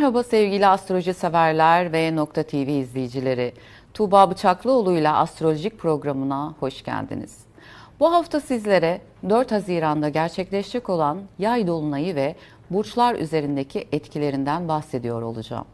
Merhaba sevgili astroloji severler ve Nokta TV izleyicileri. Tuğba Bıçaklıoğlu ile astrolojik programına hoş geldiniz. Bu hafta sizlere 4 Haziran'da gerçekleşecek olan yay dolunayı ve burçlar üzerindeki etkilerinden bahsediyor olacağım.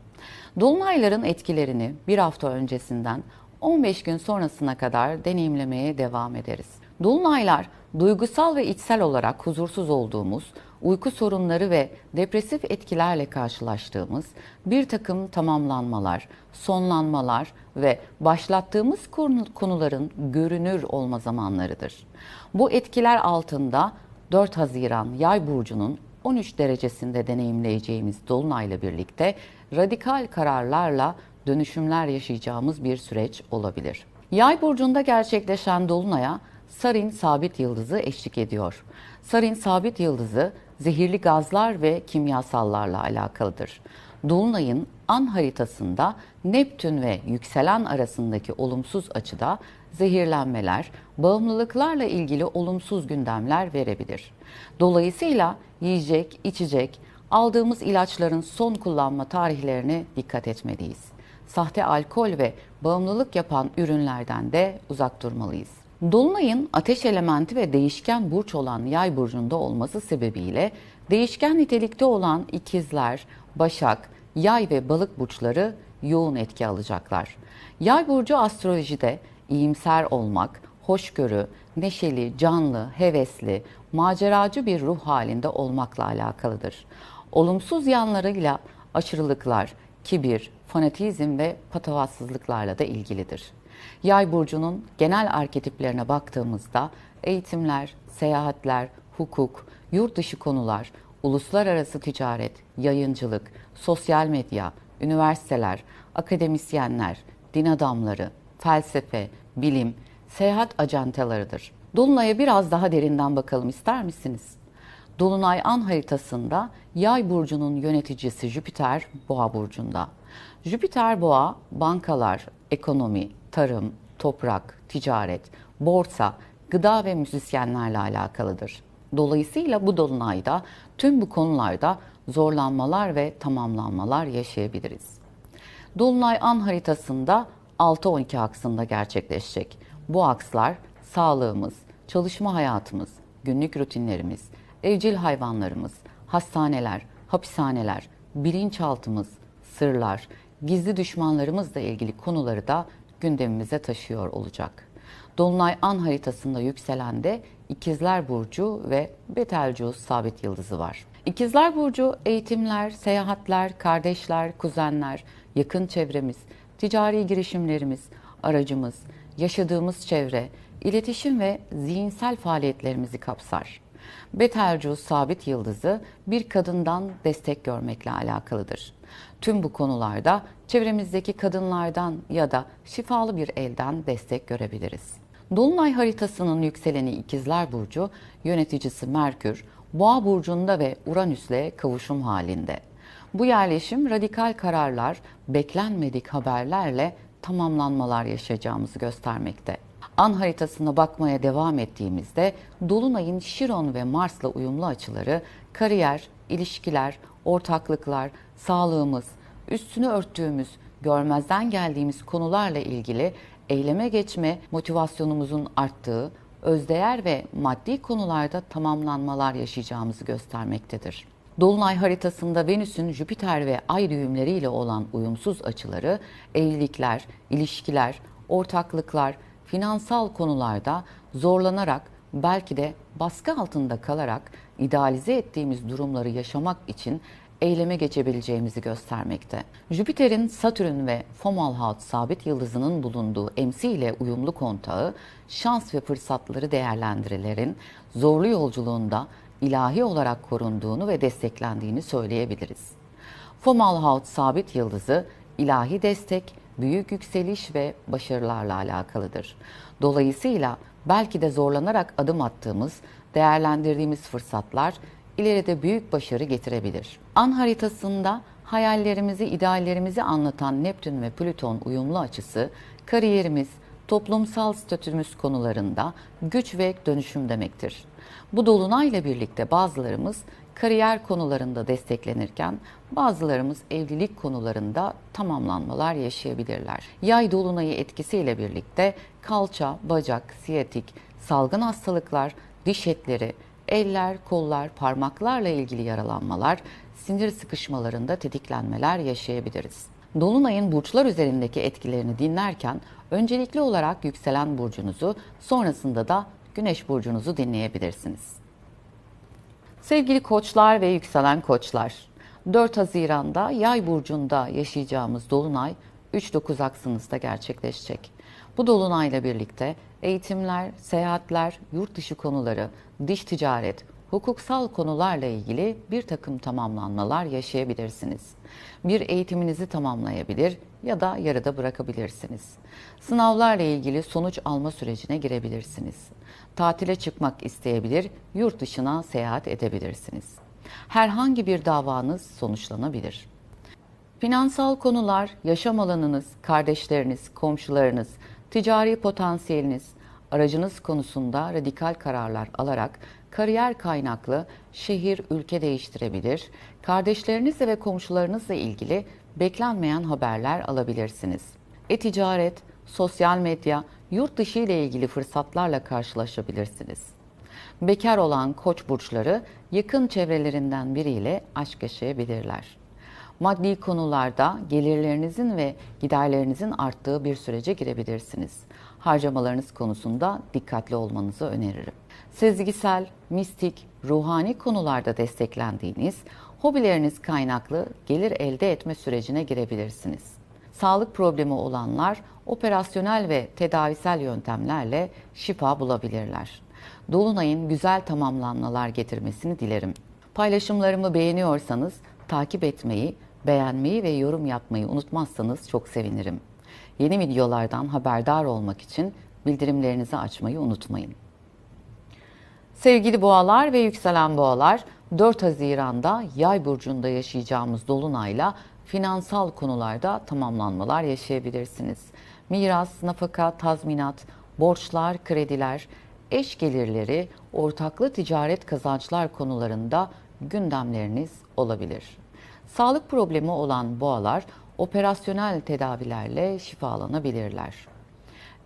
Dolunayların etkilerini bir hafta öncesinden 15 gün sonrasına kadar deneyimlemeye devam ederiz. Dolunaylar duygusal ve içsel olarak huzursuz olduğumuz, uyku sorunları ve depresif etkilerle karşılaştığımız bir takım tamamlanmalar, sonlanmalar ve başlattığımız konu- konuların görünür olma zamanlarıdır. Bu etkiler altında 4 Haziran Yay burcunun 13 derecesinde deneyimleyeceğimiz dolunayla birlikte radikal kararlarla dönüşümler yaşayacağımız bir süreç olabilir. Yay burcunda gerçekleşen dolunaya Sarin sabit yıldızı eşlik ediyor. Sarin sabit yıldızı zehirli gazlar ve kimyasallarla alakalıdır. Dolunay'ın an haritasında Neptün ve yükselen arasındaki olumsuz açıda zehirlenmeler, bağımlılıklarla ilgili olumsuz gündemler verebilir. Dolayısıyla yiyecek, içecek, aldığımız ilaçların son kullanma tarihlerine dikkat etmeliyiz. Sahte alkol ve bağımlılık yapan ürünlerden de uzak durmalıyız. Dolunay'ın ateş elementi ve değişken burç olan yay burcunda olması sebebiyle değişken nitelikte olan ikizler, başak, yay ve balık burçları yoğun etki alacaklar. Yay burcu astrolojide iyimser olmak, hoşgörü, neşeli, canlı, hevesli, maceracı bir ruh halinde olmakla alakalıdır. Olumsuz yanlarıyla aşırılıklar, kibir, fanatizm ve patavatsızlıklarla da ilgilidir. Yay burcunun genel arketiplerine baktığımızda eğitimler, seyahatler, hukuk, yurt dışı konular, uluslararası ticaret, yayıncılık, sosyal medya, üniversiteler, akademisyenler, din adamları, felsefe, bilim, seyahat ajantalarıdır. Dolunay'a biraz daha derinden bakalım ister misiniz? Dolunay an haritasında Yay burcunun yöneticisi Jüpiter Boğa burcunda. Jüpiter Boğa bankalar, ekonomi, tarım, toprak, ticaret, borsa, gıda ve müzisyenlerle alakalıdır. Dolayısıyla bu dolunayda tüm bu konularda zorlanmalar ve tamamlanmalar yaşayabiliriz. Dolunay an haritasında 6-12 aksında gerçekleşecek. Bu akslar sağlığımız, çalışma hayatımız, günlük rutinlerimiz, evcil hayvanlarımız, hastaneler, hapishaneler, bilinçaltımız, sırlar, gizli düşmanlarımızla ilgili konuları da gündemimize taşıyor olacak. Dolunay an haritasında yükselen de İkizler Burcu ve Betelgeuse sabit yıldızı var. İkizler Burcu eğitimler, seyahatler, kardeşler, kuzenler, yakın çevremiz, ticari girişimlerimiz, aracımız, yaşadığımız çevre, iletişim ve zihinsel faaliyetlerimizi kapsar. Betelgeuse sabit yıldızı bir kadından destek görmekle alakalıdır. Tüm bu konularda çevremizdeki kadınlardan ya da şifalı bir elden destek görebiliriz. Dolunay haritasının yükseleni İkizler Burcu, yöneticisi Merkür, Boğa burcunda ve Uranüs'le kavuşum halinde. Bu yerleşim radikal kararlar, beklenmedik haberlerle tamamlanmalar yaşayacağımızı göstermekte. An haritasına bakmaya devam ettiğimizde Dolunay'ın Şiron ve Mars'la uyumlu açıları kariyer, ilişkiler, ortaklıklar, sağlığımız, üstünü örttüğümüz, görmezden geldiğimiz konularla ilgili eyleme geçme motivasyonumuzun arttığı, özdeğer ve maddi konularda tamamlanmalar yaşayacağımızı göstermektedir. Dolunay haritasında Venüs'ün Jüpiter ve Ay düğümleriyle olan uyumsuz açıları, evlilikler, ilişkiler, ortaklıklar, finansal konularda zorlanarak belki de baskı altında kalarak idealize ettiğimiz durumları yaşamak için eyleme geçebileceğimizi göstermekte. Jüpiter'in Satürn ve Fomalhaut sabit yıldızının bulunduğu MC ile uyumlu kontağı şans ve fırsatları değerlendirilerin zorlu yolculuğunda ilahi olarak korunduğunu ve desteklendiğini söyleyebiliriz. Fomalhaut sabit yıldızı ilahi destek, büyük yükseliş ve başarılarla alakalıdır. Dolayısıyla belki de zorlanarak adım attığımız, değerlendirdiğimiz fırsatlar ileride büyük başarı getirebilir. An haritasında hayallerimizi, ideallerimizi anlatan Neptün ve Plüton uyumlu açısı kariyerimiz, toplumsal statümüz konularında güç ve dönüşüm demektir. Bu dolunayla birlikte bazılarımız kariyer konularında desteklenirken bazılarımız evlilik konularında tamamlanmalar yaşayabilirler. Yay dolunayı etkisiyle birlikte kalça, bacak, siyatik, salgın hastalıklar, diş etleri, eller, kollar, parmaklarla ilgili yaralanmalar, sinir sıkışmalarında tetiklenmeler yaşayabiliriz. Dolunayın burçlar üzerindeki etkilerini dinlerken öncelikli olarak yükselen burcunuzu, sonrasında da güneş burcunuzu dinleyebilirsiniz. Sevgili koçlar ve yükselen koçlar, 4 Haziran'da Yay burcunda yaşayacağımız dolunay 3-9 aksınızda gerçekleşecek. Bu dolunayla birlikte eğitimler, seyahatler, yurt dışı konuları, dış ticaret, hukuksal konularla ilgili bir takım tamamlanmalar yaşayabilirsiniz. Bir eğitiminizi tamamlayabilir ya da yarıda bırakabilirsiniz. Sınavlarla ilgili sonuç alma sürecine girebilirsiniz. Tatile çıkmak isteyebilir, yurt dışına seyahat edebilirsiniz. Herhangi bir davanız sonuçlanabilir. Finansal konular, yaşam alanınız, kardeşleriniz, komşularınız, ticari potansiyeliniz, aracınız konusunda radikal kararlar alarak kariyer kaynaklı şehir, ülke değiştirebilir, kardeşlerinizle ve komşularınızla ilgili beklenmeyen haberler alabilirsiniz. E-ticaret, sosyal medya, yurt dışı ile ilgili fırsatlarla karşılaşabilirsiniz. Bekar olan koç burçları yakın çevrelerinden biriyle aşk yaşayabilirler. Maddi konularda gelirlerinizin ve giderlerinizin arttığı bir sürece girebilirsiniz. Harcamalarınız konusunda dikkatli olmanızı öneririm. Sezgisel, mistik, ruhani konularda desteklendiğiniz, hobileriniz kaynaklı gelir elde etme sürecine girebilirsiniz. Sağlık problemi olanlar operasyonel ve tedavisel yöntemlerle şifa bulabilirler. Dolunay'ın güzel tamamlanmalar getirmesini dilerim. Paylaşımlarımı beğeniyorsanız takip etmeyi, beğenmeyi ve yorum yapmayı unutmazsanız çok sevinirim. Yeni videolardan haberdar olmak için bildirimlerinizi açmayı unutmayın. Sevgili boğalar ve yükselen boğalar, 4 Haziran'da Yay burcunda yaşayacağımız dolunayla finansal konularda tamamlanmalar yaşayabilirsiniz. Miras, nafaka, tazminat, borçlar, krediler, eş gelirleri, ortaklı ticaret kazançlar konularında gündemleriniz olabilir. Sağlık problemi olan boğalar operasyonel tedavilerle şifalanabilirler.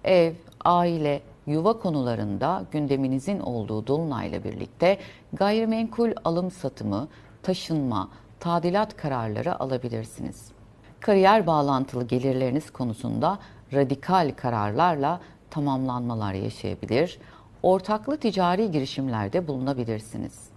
Ev, aile, yuva konularında gündeminizin olduğu dolunayla birlikte gayrimenkul alım satımı, taşınma, tadilat kararları alabilirsiniz. Kariyer bağlantılı gelirleriniz konusunda radikal kararlarla tamamlanmalar yaşayabilir, ortaklı ticari girişimlerde bulunabilirsiniz.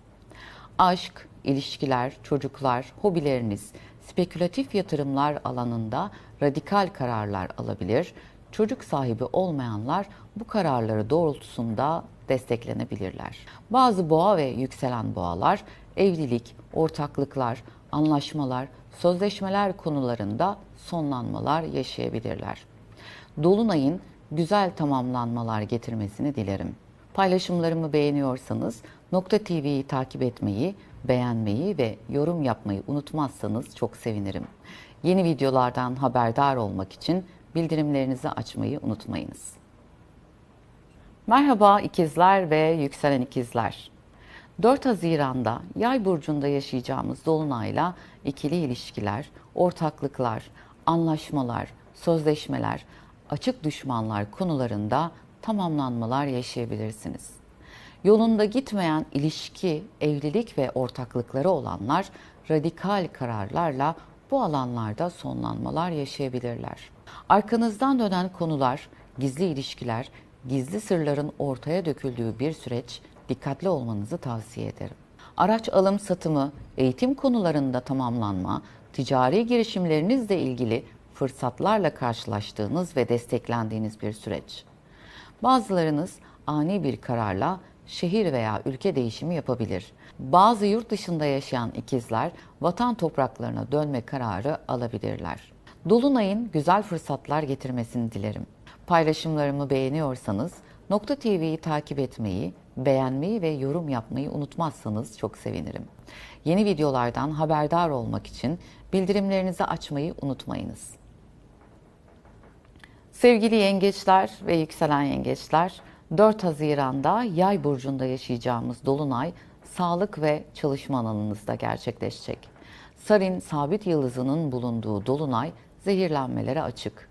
Aşk, ilişkiler, çocuklar, hobileriniz, spekülatif yatırımlar alanında radikal kararlar alabilir, çocuk sahibi olmayanlar bu kararları doğrultusunda desteklenebilirler. Bazı boğa ve yükselen boğalar evlilik, ortaklıklar, anlaşmalar, sözleşmeler konularında sonlanmalar yaşayabilirler. Dolunay'ın güzel tamamlanmalar getirmesini dilerim. Paylaşımlarımı beğeniyorsanız Nokta TV'yi takip etmeyi, beğenmeyi ve yorum yapmayı unutmazsanız çok sevinirim. Yeni videolardan haberdar olmak için bildirimlerinizi açmayı unutmayınız. Merhaba ikizler ve yükselen ikizler. 4 Haziran'da Yay burcunda yaşayacağımız dolunayla ikili ilişkiler, ortaklıklar, anlaşmalar, sözleşmeler, açık düşmanlar konularında tamamlanmalar yaşayabilirsiniz. Yolunda gitmeyen ilişki, evlilik ve ortaklıkları olanlar radikal kararlarla bu alanlarda sonlanmalar yaşayabilirler. Arkanızdan dönen konular, gizli ilişkiler, gizli sırların ortaya döküldüğü bir süreç dikkatli olmanızı tavsiye ederim. Araç alım satımı, eğitim konularında tamamlanma, ticari girişimlerinizle ilgili fırsatlarla karşılaştığınız ve desteklendiğiniz bir süreç. Bazılarınız ani bir kararla şehir veya ülke değişimi yapabilir. Bazı yurt dışında yaşayan ikizler vatan topraklarına dönme kararı alabilirler. Dolunay'ın güzel fırsatlar getirmesini dilerim. Paylaşımlarımı beğeniyorsanız Nokta TV'yi takip etmeyi, beğenmeyi ve yorum yapmayı unutmazsanız çok sevinirim. Yeni videolardan haberdar olmak için bildirimlerinizi açmayı unutmayınız. Sevgili yengeçler ve yükselen yengeçler, 4 Haziran'da Yay burcunda yaşayacağımız dolunay sağlık ve çalışma alanınızda gerçekleşecek. Sarin sabit yıldızının bulunduğu dolunay zehirlenmelere açık.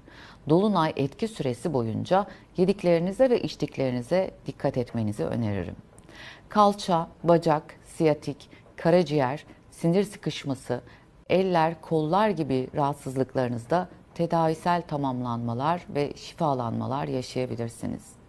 Dolunay etki süresi boyunca yediklerinize ve içtiklerinize dikkat etmenizi öneririm. Kalça, bacak, siyatik, karaciğer, sinir sıkışması, eller, kollar gibi rahatsızlıklarınızda tedavisel tamamlanmalar ve şifalanmalar yaşayabilirsiniz.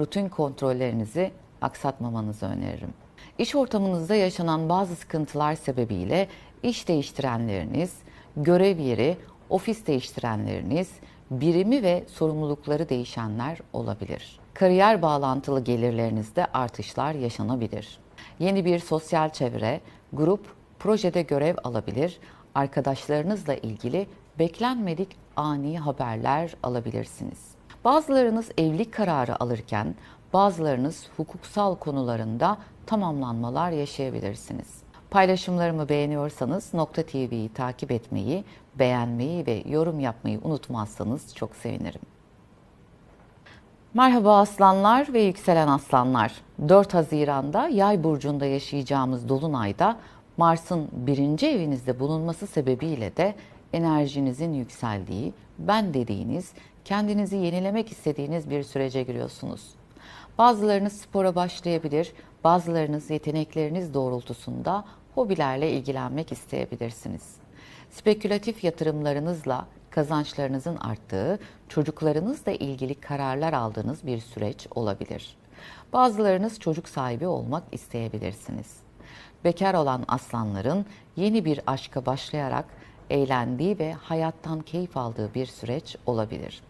Rutin kontrollerinizi aksatmamanızı öneririm. İş ortamınızda yaşanan bazı sıkıntılar sebebiyle iş değiştirenleriniz, görev yeri, ofis değiştirenleriniz, birimi ve sorumlulukları değişenler olabilir. Kariyer bağlantılı gelirlerinizde artışlar yaşanabilir. Yeni bir sosyal çevre, grup, projede görev alabilir, arkadaşlarınızla ilgili beklenmedik ani haberler alabilirsiniz. Bazılarınız evlilik kararı alırken bazılarınız hukuksal konularında tamamlanmalar yaşayabilirsiniz. Paylaşımlarımı beğeniyorsanız Nokta TV'yi takip etmeyi, beğenmeyi ve yorum yapmayı unutmazsanız çok sevinirim. Merhaba aslanlar ve yükselen aslanlar. 4 Haziran'da Yay burcunda yaşayacağımız dolunayda Mars'ın birinci evinizde bulunması sebebiyle de enerjinizin yükseldiği, ben dediğiniz, kendinizi yenilemek istediğiniz bir sürece giriyorsunuz. Bazılarınız spora başlayabilir, bazılarınız yetenekleriniz doğrultusunda hobilerle ilgilenmek isteyebilirsiniz. Spekülatif yatırımlarınızla kazançlarınızın arttığı, çocuklarınızla ilgili kararlar aldığınız bir süreç olabilir. Bazılarınız çocuk sahibi olmak isteyebilirsiniz. Bekar olan aslanların yeni bir aşka başlayarak eğlendiği ve hayattan keyif aldığı bir süreç olabilir.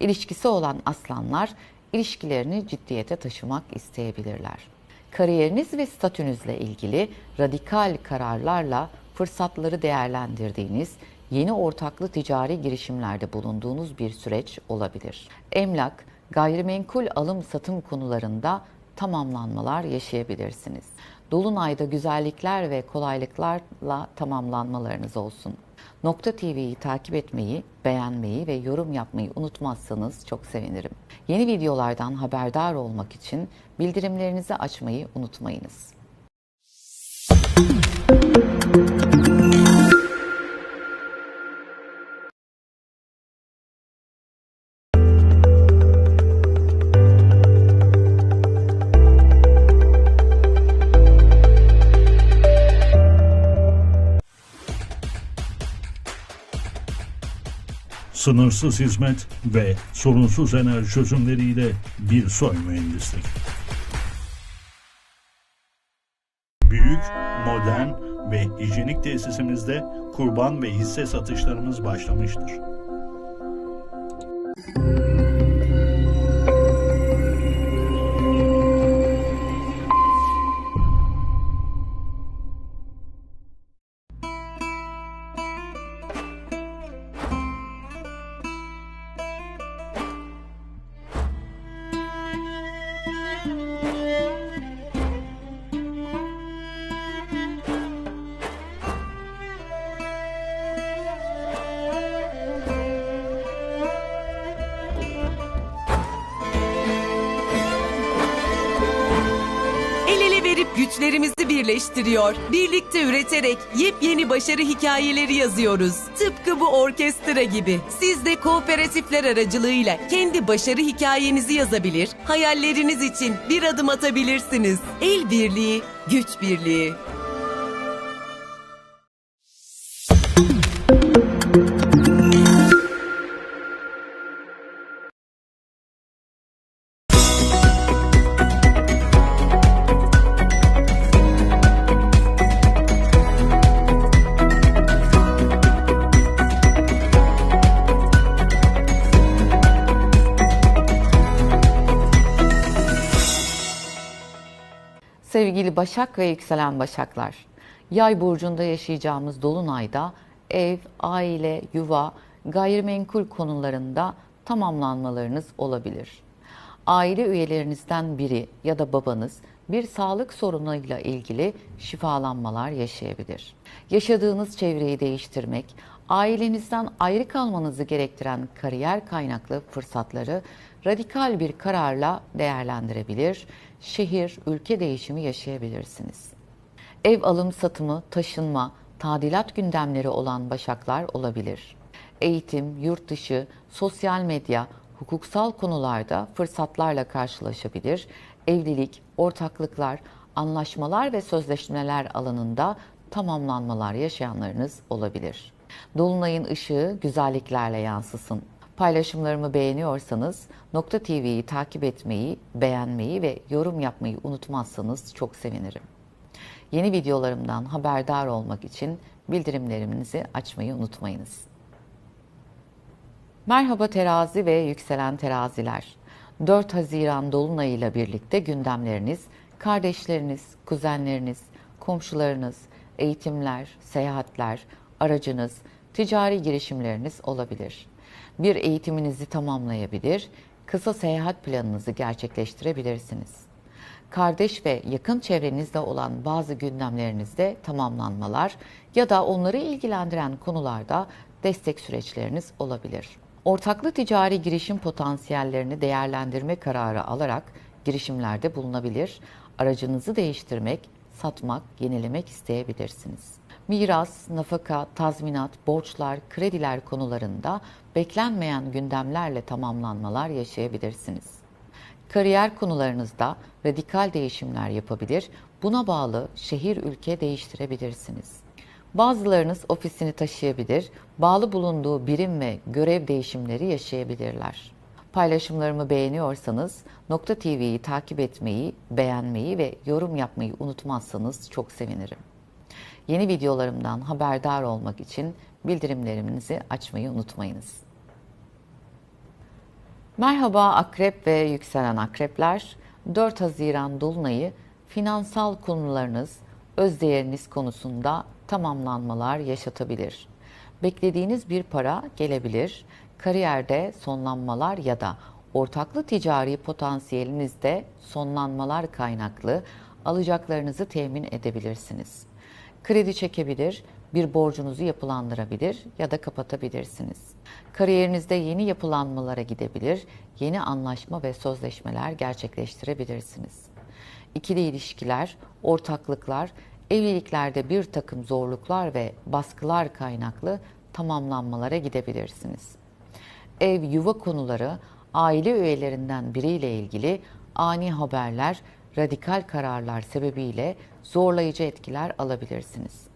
İlişkisi olan aslanlar ilişkilerini ciddiyete taşımak isteyebilirler. Kariyeriniz ve statünüzle ilgili radikal kararlarla fırsatları değerlendirdiğiniz, yeni ortaklı ticari girişimlerde bulunduğunuz bir süreç olabilir. Emlak, gayrimenkul alım satım konularında tamamlanmalar yaşayabilirsiniz. Dolunayda güzellikler ve kolaylıklarla tamamlanmalarınız olsun. Nokta TV'yi takip etmeyi, beğenmeyi ve yorum yapmayı unutmazsanız çok sevinirim. Yeni videolardan haberdar olmak için bildirimlerinizi açmayı unutmayınız. Sınırsız hizmet ve sorunsuz enerji çözümleriyle bir soy mühendislik. Büyük, modern ve hijyenik tesisimizde kurban ve hisse satışlarımız başlamıştır. Güçlerimizi birleştiriyor. Birlikte üreterek yepyeni başarı hikayeleri yazıyoruz. Tıpkı bu orkestra gibi. Siz de kooperatifler aracılığıyla kendi başarı hikayenizi yazabilir, hayalleriniz için bir adım atabilirsiniz. El birliği, güç birliği. Sevgili Başak ve yükselen Başaklar, Yay burcunda yaşayacağımız dolunayda ev, aile, yuva, gayrimenkul konularında tamamlanmalarınız olabilir. Aile üyelerinizden biri ya da babanız bir sağlık sorunuyla ilgili şifalanmalar yaşayabilir. Yaşadığınız çevreyi değiştirmek, ailenizden ayrı kalmanızı gerektiren kariyer kaynaklı fırsatları radikal bir kararla değerlendirebilir, şehir, ülke değişimi yaşayabilirsiniz. Ev alım satımı, taşınma, tadilat gündemleri olan başaklar olabilir. Eğitim, yurt dışı, sosyal medya, hukuksal konularda fırsatlarla karşılaşabilir. Evlilik, ortaklıklar, anlaşmalar ve sözleşmeler alanında tamamlanmalar yaşayanlarınız olabilir. Dolunayın ışığı güzelliklerle yansısın. Paylaşımlarımı beğeniyorsanız Nokta TV'yi takip etmeyi, beğenmeyi ve yorum yapmayı unutmazsanız çok sevinirim. Yeni videolarımdan haberdar olmak için bildirimlerinizi açmayı unutmayınız. Merhaba terazi ve yükselen teraziler. 4 Haziran Dolunay birlikte gündemleriniz, kardeşleriniz, kuzenleriniz, komşularınız, eğitimler, seyahatler, aracınız, ticari girişimleriniz olabilir. Bir eğitiminizi tamamlayabilir, kısa seyahat planınızı gerçekleştirebilirsiniz kardeş ve yakın çevrenizde olan bazı gündemlerinizde tamamlanmalar ya da onları ilgilendiren konularda destek süreçleriniz olabilir. Ortaklı ticari girişim potansiyellerini değerlendirme kararı alarak girişimlerde bulunabilir, aracınızı değiştirmek, satmak, yenilemek isteyebilirsiniz. Miras, nafaka, tazminat, borçlar, krediler konularında beklenmeyen gündemlerle tamamlanmalar yaşayabilirsiniz. Kariyer konularınızda radikal değişimler yapabilir, buna bağlı şehir ülke değiştirebilirsiniz. Bazılarınız ofisini taşıyabilir, bağlı bulunduğu birim ve görev değişimleri yaşayabilirler. Paylaşımlarımı beğeniyorsanız Nokta TV'yi takip etmeyi, beğenmeyi ve yorum yapmayı unutmazsanız çok sevinirim. Yeni videolarımdan haberdar olmak için bildirimlerinizi açmayı unutmayınız. Merhaba akrep ve yükselen akrepler. 4 Haziran Dolunay'ı finansal konularınız, özdeğeriniz konusunda tamamlanmalar yaşatabilir. Beklediğiniz bir para gelebilir. Kariyerde sonlanmalar ya da ortaklı ticari potansiyelinizde sonlanmalar kaynaklı alacaklarınızı temin edebilirsiniz. Kredi çekebilir, bir borcunuzu yapılandırabilir ya da kapatabilirsiniz. Kariyerinizde yeni yapılanmalara gidebilir, yeni anlaşma ve sözleşmeler gerçekleştirebilirsiniz. İkili ilişkiler, ortaklıklar, evliliklerde bir takım zorluklar ve baskılar kaynaklı tamamlanmalara gidebilirsiniz. Ev, yuva konuları, aile üyelerinden biriyle ilgili ani haberler, radikal kararlar sebebiyle zorlayıcı etkiler alabilirsiniz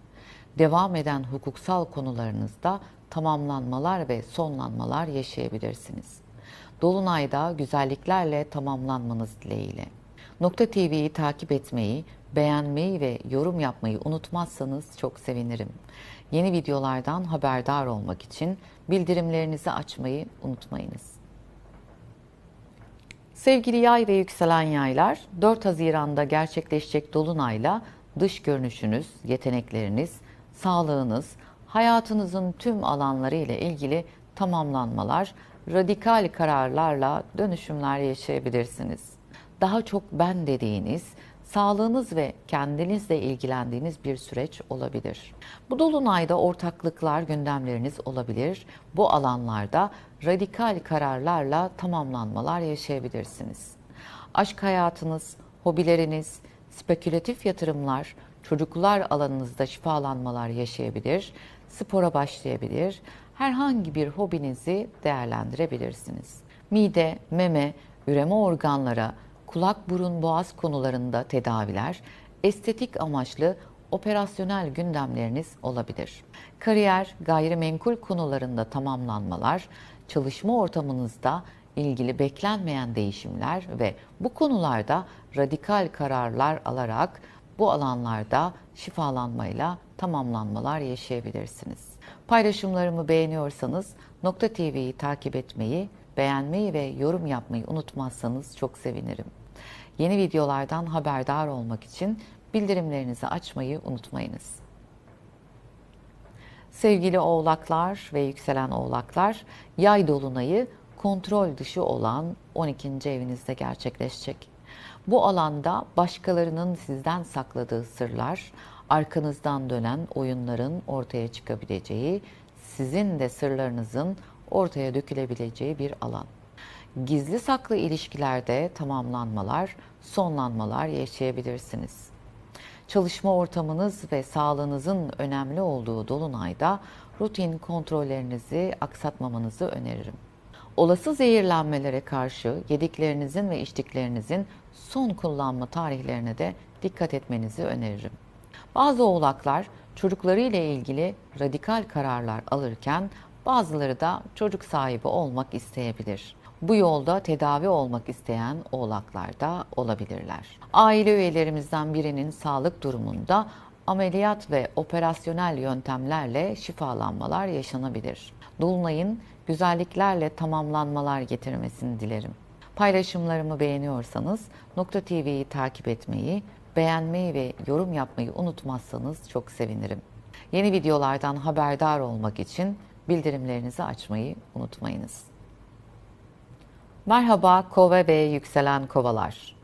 devam eden hukuksal konularınızda tamamlanmalar ve sonlanmalar yaşayabilirsiniz. Dolunayda güzelliklerle tamamlanmanız dileğiyle. Nokta TV'yi takip etmeyi, beğenmeyi ve yorum yapmayı unutmazsanız çok sevinirim. Yeni videolardan haberdar olmak için bildirimlerinizi açmayı unutmayınız. Sevgili yay ve yükselen yaylar, 4 Haziran'da gerçekleşecek dolunayla dış görünüşünüz, yetenekleriniz, sağlığınız, hayatınızın tüm alanları ile ilgili tamamlanmalar, radikal kararlarla dönüşümler yaşayabilirsiniz. Daha çok ben dediğiniz, sağlığınız ve kendinizle ilgilendiğiniz bir süreç olabilir. Bu dolunayda ortaklıklar gündemleriniz olabilir. Bu alanlarda radikal kararlarla tamamlanmalar yaşayabilirsiniz. Aşk hayatınız, hobileriniz, spekülatif yatırımlar, çocuklar alanınızda şifalanmalar yaşayabilir, spora başlayabilir, herhangi bir hobinizi değerlendirebilirsiniz. Mide, meme, üreme organlara, kulak, burun, boğaz konularında tedaviler, estetik amaçlı operasyonel gündemleriniz olabilir. Kariyer, gayrimenkul konularında tamamlanmalar, çalışma ortamınızda ilgili beklenmeyen değişimler ve bu konularda radikal kararlar alarak bu alanlarda şifalanmayla tamamlanmalar yaşayabilirsiniz. Paylaşımlarımı beğeniyorsanız Nokta TV'yi takip etmeyi, beğenmeyi ve yorum yapmayı unutmazsanız çok sevinirim. Yeni videolardan haberdar olmak için bildirimlerinizi açmayı unutmayınız. Sevgili oğlaklar ve yükselen oğlaklar, yay dolunayı kontrol dışı olan 12. evinizde gerçekleşecek. Bu alanda başkalarının sizden sakladığı sırlar, arkanızdan dönen oyunların ortaya çıkabileceği, sizin de sırlarınızın ortaya dökülebileceği bir alan. Gizli saklı ilişkilerde tamamlanmalar, sonlanmalar yaşayabilirsiniz. Çalışma ortamınız ve sağlığınızın önemli olduğu dolunayda rutin kontrollerinizi aksatmamanızı öneririm. Olası zehirlenmelere karşı yediklerinizin ve içtiklerinizin son kullanma tarihlerine de dikkat etmenizi öneririm. Bazı oğlaklar çocuklarıyla ilgili radikal kararlar alırken bazıları da çocuk sahibi olmak isteyebilir. Bu yolda tedavi olmak isteyen oğlaklar da olabilirler. Aile üyelerimizden birinin sağlık durumunda ameliyat ve operasyonel yöntemlerle şifalanmalar yaşanabilir. Dolunay'ın güzelliklerle tamamlanmalar getirmesini dilerim. Paylaşımlarımı beğeniyorsanız Nokta TV'yi takip etmeyi, beğenmeyi ve yorum yapmayı unutmazsanız çok sevinirim. Yeni videolardan haberdar olmak için bildirimlerinizi açmayı unutmayınız. Merhaba Kova ve yükselen kovalar.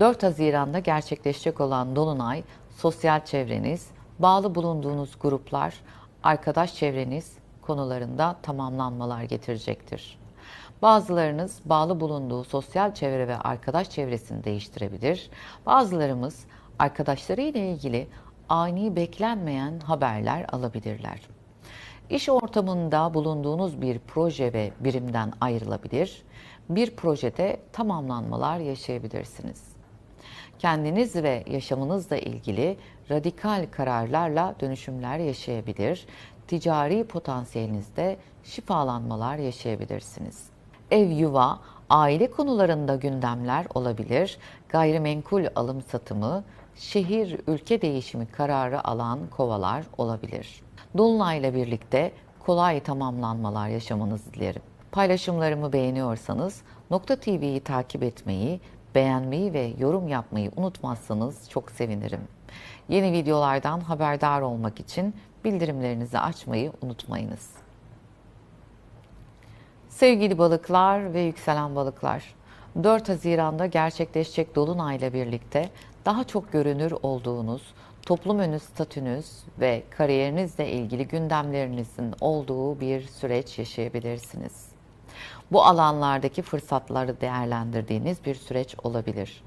4 Haziran'da gerçekleşecek olan Dolunay, sosyal çevreniz, bağlı bulunduğunuz gruplar, arkadaş çevreniz konularında tamamlanmalar getirecektir. Bazılarınız bağlı bulunduğu sosyal çevre ve arkadaş çevresini değiştirebilir. Bazılarımız arkadaşları ile ilgili ani beklenmeyen haberler alabilirler. İş ortamında bulunduğunuz bir proje ve birimden ayrılabilir. Bir projede tamamlanmalar yaşayabilirsiniz. Kendiniz ve yaşamınızla ilgili radikal kararlarla dönüşümler yaşayabilir. Ticari potansiyelinizde şifalanmalar yaşayabilirsiniz. Ev, yuva, aile konularında gündemler olabilir. Gayrimenkul alım satımı, şehir, ülke değişimi kararı alan kovalar olabilir. Dolunayla birlikte kolay tamamlanmalar yaşamanızı dilerim. Paylaşımlarımı beğeniyorsanız Nokta TV'yi takip etmeyi, beğenmeyi ve yorum yapmayı unutmazsanız çok sevinirim. Yeni videolardan haberdar olmak için bildirimlerinizi açmayı unutmayınız. Sevgili balıklar ve yükselen balıklar, 4 Haziran'da gerçekleşecek Dolunay'la birlikte daha çok görünür olduğunuz, toplum önü statünüz ve kariyerinizle ilgili gündemlerinizin olduğu bir süreç yaşayabilirsiniz. Bu alanlardaki fırsatları değerlendirdiğiniz bir süreç olabilir.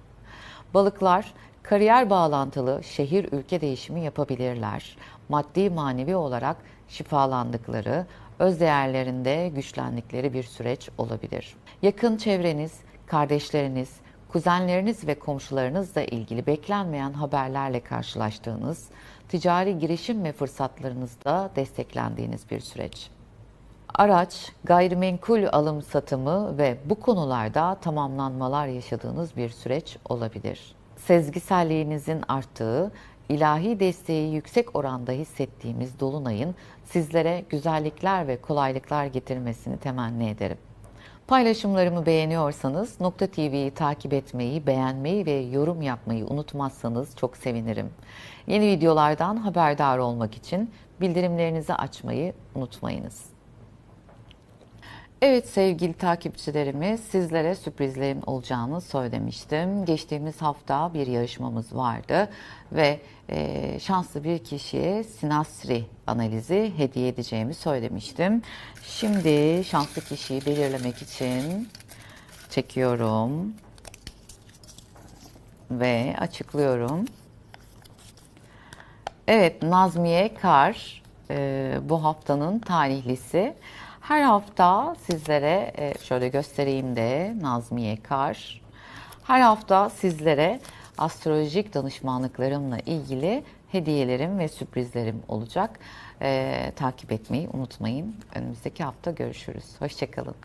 Balıklar kariyer bağlantılı şehir ülke değişimi yapabilirler. Maddi manevi olarak şifalandıkları, öz değerlerinde güçlendikleri bir süreç olabilir. Yakın çevreniz, kardeşleriniz, kuzenleriniz ve komşularınızla ilgili beklenmeyen haberlerle karşılaştığınız, ticari girişim ve fırsatlarınızda desteklendiğiniz bir süreç. Araç, gayrimenkul alım satımı ve bu konularda tamamlanmalar yaşadığınız bir süreç olabilir. Sezgiselliğinizin arttığı, ilahi desteği yüksek oranda hissettiğimiz dolunayın sizlere güzellikler ve kolaylıklar getirmesini temenni ederim. Paylaşımlarımı beğeniyorsanız Nokta TV'yi takip etmeyi, beğenmeyi ve yorum yapmayı unutmazsanız çok sevinirim. Yeni videolardan haberdar olmak için bildirimlerinizi açmayı unutmayınız. Evet sevgili takipçilerimiz sizlere sürprizlerin olacağını söylemiştim. Geçtiğimiz hafta bir yarışmamız vardı ve e, şanslı bir kişiye sinastri analizi hediye edeceğimi söylemiştim. Şimdi şanslı kişiyi belirlemek için çekiyorum ve açıklıyorum. Evet Nazmiye Kar e, bu haftanın talihlisi. Her hafta sizlere e, şöyle göstereyim de Nazmiye Kar. Her hafta sizlere astrolojik danışmanlıklarımla ilgili hediyelerim ve sürprizlerim olacak. E, takip etmeyi unutmayın. Önümüzdeki hafta görüşürüz. Hoşçakalın.